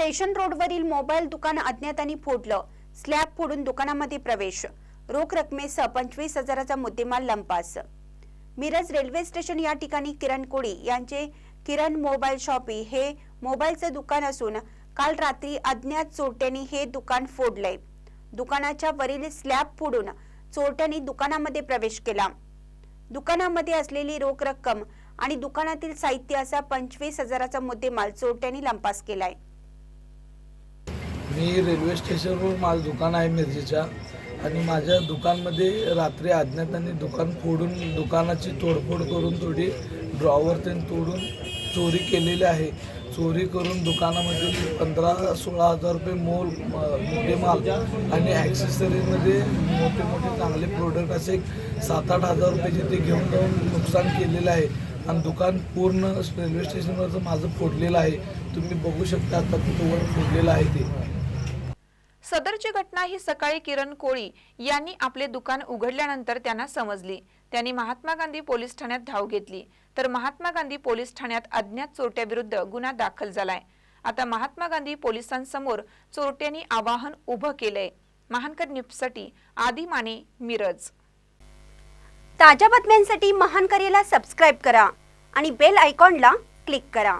Station रोडवरील mobile दुकान अज्ञातांनी फोडलं. स्लॅब फोडून दुकानामध्ये प्रवेश. रोख रकमेसह पंचवीस हजाराचा मुद्देमाल लंपास. मिरज रेल्वे स्टेशन या ठिकाणी किरण कोळी यांचे किरण मोबाईल शॉपी हे मोबाईलचं दुकान असून काल रात्री अज्ञात चोरट्यांनी हे दुकान फोडले दुकानाच्या वरील स्लॅब फोडून चोरट्यांनी दुकानामध्ये प्रवेश केला. दुकानामध्ये असलेली रोख रक्कम आणि दुकानातील साहित्य असा पंचवीस हजाराचा मुद्देमाल चोरट्यांनी लंपास केलाय. मी रेल्वे स्टेशनवर माझं दुकान आहे मिरजेच्या आणि माझ्या दुकानमध्ये रात्री अज्ञातांनी दुकान फोडून दुकानाची तोडफोड करून थोडी ड्रॉवर त्यांनी तोडून चोरी केलेली आहे. चोरी करून दुकानामध्ये पंधरा सोळा हजार रुपये मोल मोठे माल आणि ॲक्सेसरीमध्ये मोठे मोठे चांगले प्रोडक्ट असे सात आठ हजार रुपयाचे ते घेऊन जाऊन नुकसान केलेलं आहे. आणि दुकान पूर्ण रेल्वे स्टेशनवरचं माझं फोडलेलं आहे. तुम्ही बघू शकता आता तिथं वर फोडलेलं आहे ते. सदरची घटना ही सकाळी किरण कोळी यांनी आपले दुकान उघडल्यानंतर त्यांना समजली. त्यांनी महात्मा गांधी पोलीस ठाण्यात धाव घेतली. तर महात्मा गांधी पोलीस ठाण्यात अज्ञात चोरट्याविरुद्ध गुन्हा दाखल झालाय. आता महात्मा गांधी पोलिसांसमोर चोरट्यांनी आवाहन उभं केलंय. महानकर न्यूजसाठी आदी माने मिरज. ताज्या बातम्यांसाठी महान सबस्क्राईब करा आणि बेल आयकॉनला क्लिक करा.